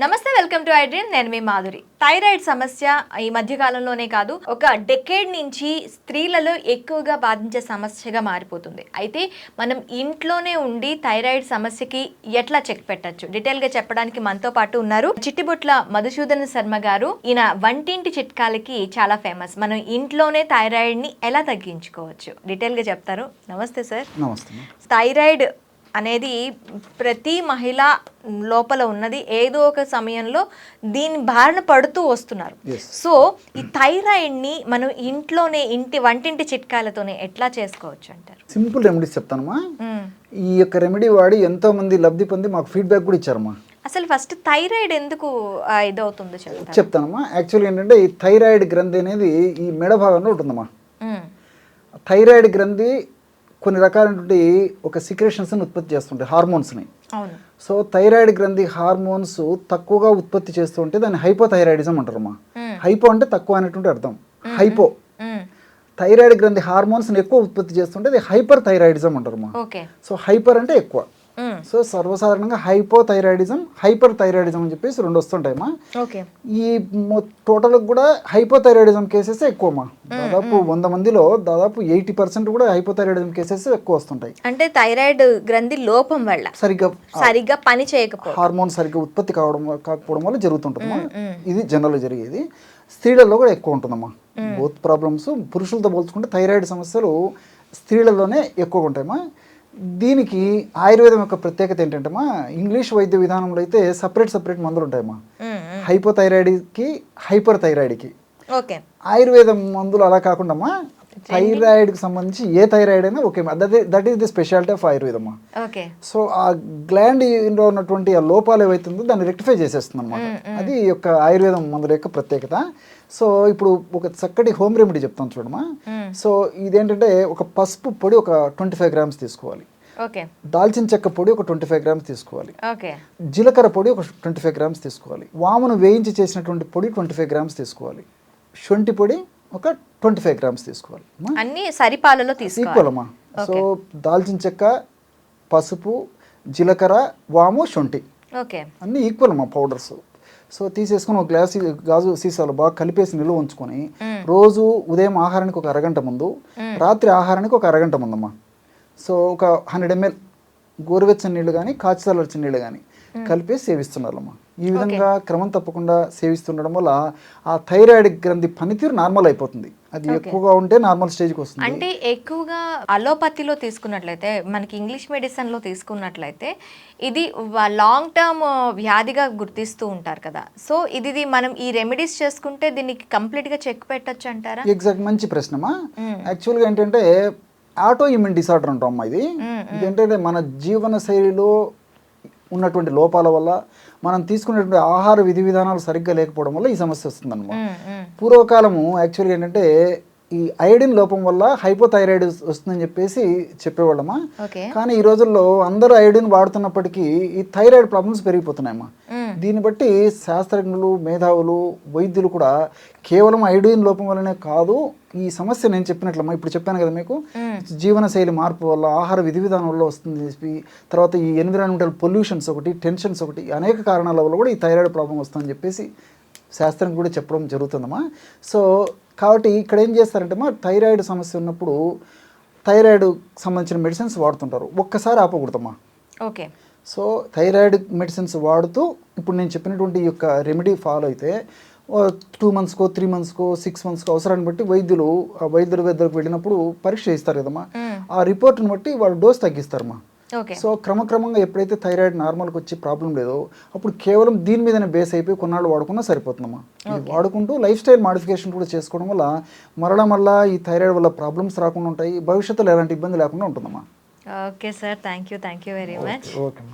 నమస్తే welcome to iDream నేను మీ Madhuri. Thyroid సమస్య ఈ మధ్య కాలంలోనే కాదు ఒక డెకేడ్ నుంచి స్త్రీలలో ఎక్కువగా బాధించే సమస్యగా మారిపోతుంది. అయితే మనం ఇంట్లోనే ఉండి థైరాయిడ్ సమస్యకి ఎట్లా చెక్ పెట్టచ్చు? డీటెయిల్గా చెప్పడానికి మనతో పాటు ఉన్నారు చిట్టిబొట్ల మధుసూదన శర్మ గారు. ఈయన వంటింటి చిట్కాలకి చాలా ఫేమస్ మనం ఇంట్లోనే థైరాయిడ్ని ఎలా తగ్గించుకోవచ్చు? డీటెయిల్గా చెప్తారు. నమస్తే సార్ నమస్తే థైరాయిడ్ అనేది ప్రతి మహిళ లోపల ఉన్నది. ఏదో ఒక సమయంలో దీని బారిన పడుతూ వస్తున్నారు. సో ఈ థైరాయిడ్ని మనం ఇంట్లోనే ఇంటి వంటింటి చిట్కాలతోనే ఎట్లా చేసుకోవచ్చు అంటారు? సింపుల్ రెమెడీస్ చెప్తానమ్మా. మ్మ్. ఈ యొక్క రెమెడీ వాడి ఎంతో మంది లబ్ధి పొంది మాకు ఫీడ్బ్యాక్ కూడా ఇచ్చారమ్మా. అసలు ఫస్ట్ థైరాయిడ్ ఎందుకు ఇదవుతుందో చెప్తారు? చెప్తానమ్మా. యాక్చువల్గా ఏంటంటే ఈ థైరాయిడ్ గ్రంథి అనేది ఈ మెడ భాగంలో ఉంటుందమ్మా. మ్మ్. థైరాయిడ్ గ్రంథి కొన్ని రకాలైనటువంటి ఒక సిక్రేషన్స్ని ఉత్పత్తి చేస్తుంటాయి హార్మోన్స్ని సో థైరాయిడ్ గ్రంథి హార్మోన్స్ తక్కువగా ఉత్పత్తి చేస్తూ ఉంటే దాన్ని హైపోథైరాయిడిజం అంటారమ్మా మ్మ్. హైపో అంటే తక్కువ అనేటువంటి అర్థం. హైపో. థైరాయిడ్ గ్రంథి హార్మోన్స్ని ఎక్కువ ఉత్పత్తి చేస్తుంటే అది హైపర్ థైరాయిడిజం అంటారమ్మా ఓకే. సో హైపర్ అంటే ఎక్కువ. సో సర్వసాధారణంగా హైపోథైరాయిడిజం హైపర్ థైరాయిడిజం అని చెప్పేసి రెండు వస్తుంటాయమ్మా. ఓకే ఈ టోటల్ కూడా హైపోథైరాయిడిజం కేసెస్ ఎక్కువమ్మా. దాదాపు వంద మందిలో దాదాపు ఎయిటీ పర్సెంట్ కూడా హైపోథైరాయిడిజం కేసెస్ ఎక్కువ వస్తుంటాయి. అంటే థైరాయిడ్ గ్రంథి లోపం వల్ల సరిగ్గా సరిగ్గా పని చేయకపో హార్మోన్ సరిగ్గా ఉత్పత్తి కావడం కాకపోవడం వల్ల జరుగుతుంటుందమ్మా. ఇది జనరల్ జరిగేది. స్త్రీలలో కూడా ఎక్కువ ఉంటుందమ్మా. బోత్ ప్రాబ్లమ్స్ పురుషులతో పోల్చుకుంటే థైరాయిడ్ సమస్యలు స్త్రీలలోనే ఎక్కువగా ఉంటాయమ్మా. దీనికి ఆయుర్వేదం యొక్క ప్రత్యేకత ఏంటంటేమా ఇంగ్లీష్ వైద్య విధానంలో అయితే సపరేట్ సపరేట్ మందులు ఉంటాయమ్మా మ్మ్. మ్మ్. హైపోథైరాయిడ్కి హైపర్ థైరాయిడ్కి ఓకే ఆయుర్వేదం మందులు అలా కాకుండా అమ్మా థైరాయిడ్కి సంబంధించి ఏ థైరాయిడ్ అయినా okay that that is the speciality of ఆయుర్వేదమ్మా okay so ఆ గ్లాండ్లో ఉన్నటువంటి ఆ లోపాలు ఏవైతుందో దాన్ని రెక్టిఫై చేసేస్తుంది అనమాట అది ఈ యొక్క ఆయుర్వేదం మందుల యొక్క ప్రత్యేకత. సో ఇప్పుడు ఒక చక్కటి హోమ్ రెమెడీ చెప్తాను చూడమ్మా. సో ఇదేంటంటే ఒక పసుపు పొడి ఒక ట్వంటీ ఫైవ్ గ్రామ్స్ తీసుకోవాలి దాల్చిన చెక్క పొడి ఒక ట్వంటీ ఫైవ్ గ్రామ్స్ తీసుకోవాలి జీలకర్ర పొడి ఒక ట్వంటీ ఫైవ్ గ్రామ్స్ తీసుకోవాలి. వామును వేయించి చేసినటువంటి పొడి ట్వంటీ ఫైవ్ గ్రామ్స్ తీసుకోవాలి. శొంఠి పొడి ఒక ట్వంటీ ఫైవ్ గ్రామ్స్ తీసుకోవాలి. అమ్మా. అన్ని సరిపాలలో తీసుకోవాలి. ఈక్వల్ అమ్మా సో దాల్చిన చెక్క పసుపు జీలకర్ర వాము శొంఠి. ఓకే. అన్నీ ఈక్వల్ అమ్మా పౌడర్స్ సో తీసేసుకొని ఒక గ్లాస్ గాజు సీసాలో బాగా కలిపేసి నిల్వ ఉంచుకొని రోజు ఉదయం ఆహారానికి ఒక అరగంట ముందు రాత్రి ఆహారానికి ఒక అరగంట ముందమ్మా. సో ఒక హండ్రెడ్ ఎంఎల్ గోరువెచ్చని నీళ్ళు కానీ కాచిచల్లార్చిన నీళ్ళు కానీ కలిపేసి సేవిస్తున్నారమ్మా. ఈ విధంగా క్రమం తప్పకుండా సేవిస్తుండడం వల్ల ఆ థైరాయిడ్ గ్రంథి పనితీరు నార్మల్ అయిపోతుంది. అది ఎక్కువగా ఉంటే నార్మల్ స్టేజ్కి వస్తుంది. అంటే ఎక్కువగా అలోపతిలో తీసుకున్నట్లయితే మనకి ఇంగ్లీష్ మెడిసిన్లో తీసుకున్నట్లయితే ఇది లాంగ్ టర్మ్ వ్యాధిగా గుర్తిస్తూ ఉంటారు కదా. సో ఇది మనం ఈ రెమెడీస్ చేసుకుంటే దీనికి కంప్లీట్గా చెక్ పెట్టొచ్చు అంటారా? ఎగ్జాక్ట్ మంచి ప్రశ్నమా. యాక్చువల్గా ఏంటంటే ఆటో ఇమ్యూన్ డిసార్డర్ అంటాం అమ్మా ఇది ఇదేంటంటే మన జీవన శైలిలో ఉన్నటువంటి లోపాల వల్ల మనం తీసుకునేటువంటి ఆహార విధి విధానాలు సరిగ్గా లేకపోవడం వల్ల ఈ సమస్య వస్తుందన్నమాట. పూర్వకాలము యాక్చువల్గా ఏంటంటే ఈ ఐడిన్ లోపం వల్ల హైపోథైరాయిడ్ వస్తుందని చెప్పేసి చెప్పేవాళ్ళమా? ఓకే. కానీ ఈ రోజుల్లో అందరూ ఐడిన్ వాడుతున్నప్పటికీ ఈ థైరాయిడ్ ప్రాబ్లమ్స్ పెరిగిపోతున్నాయమ్మా. మ్మ్. దీన్ని బట్టి శాస్త్రజ్ఞులు మేధావులు వైద్యులు కూడా కేవలం ఐడిన్ లోపం వల్లనే కాదు ఈ సమస్య నేను చెప్పినట్లమ్మా ఇప్పుడు చెప్పాను కదా మీకు జీవనశైలి మార్పు వల్ల ఆహార విధి విధానం వల్ల వస్తుంది చెప్పి తర్వాత ఈ ఎన్విరాన్మెంటల్ పొల్యూషన్స్ ఒకటి టెన్షన్స్ ఒకటి అనేక కారణాల వల్ల కూడా ఈ థైరాయిడ్ ప్రాబ్లం వస్తుందని చెప్పేసి శాస్త్రం కూడా చెప్పడం జరుగుతుందమ్మా. సో కాబట్టి ఇక్కడ ఏం చేస్తారంటే మా థైరాయిడ్ సమస్య ఉన్నప్పుడు థైరాయిడ్ సంబంధించిన మెడిసిన్స్ వాడుతుంటారు. ఒక్కసారి ఆపకూడదమ్మా. ఓకే. సో థైరాయిడ్ మెడిసిన్స్ వాడుతూ ఇప్పుడు నేను చెప్పినటువంటి యొక్క రెమెడీ ఫాలో అయితే టూ మంత్స్కో త్రీ మంత్స్కో సిక్స్ మంత్స్కో అవసరాన్ని బట్టి వైద్యులు ఆ వైద్యుల దగ్గరకు వెళ్ళినప్పుడు పరీక్ష ఇస్తారు కదమ్మా. ఆ రిపోర్ట్ని బట్టి వాళ్ళు డోస్ తగ్గిస్తారమ్మా. సో క్రమక్రమంగా ఎప్పుడైతే థైరాయిడ్ నార్మల్కి వచ్చి ప్రాబ్లం లేదో అప్పుడు కేవలం దీని మీదనే బేస్ అయిపోయి కొన్నాళ్ళు వాడుకున్నా సరిపోతుందమ్మా. వాడుకుంటూ లైఫ్ స్టైల్ మాడిఫికేషన్ కూడా చేసుకోవడం వల్ల మరలా మళ్ళా ఈ థైరాయిడ్ వల్ల ప్రాబ్లమ్స్ రాకుండా ఉంటాయి భవిష్యత్తులో ఎలాంటి ఇబ్బంది లేకుండా ఉంటుందమ్మా. Okay sir. Thank you thank you very much. Okay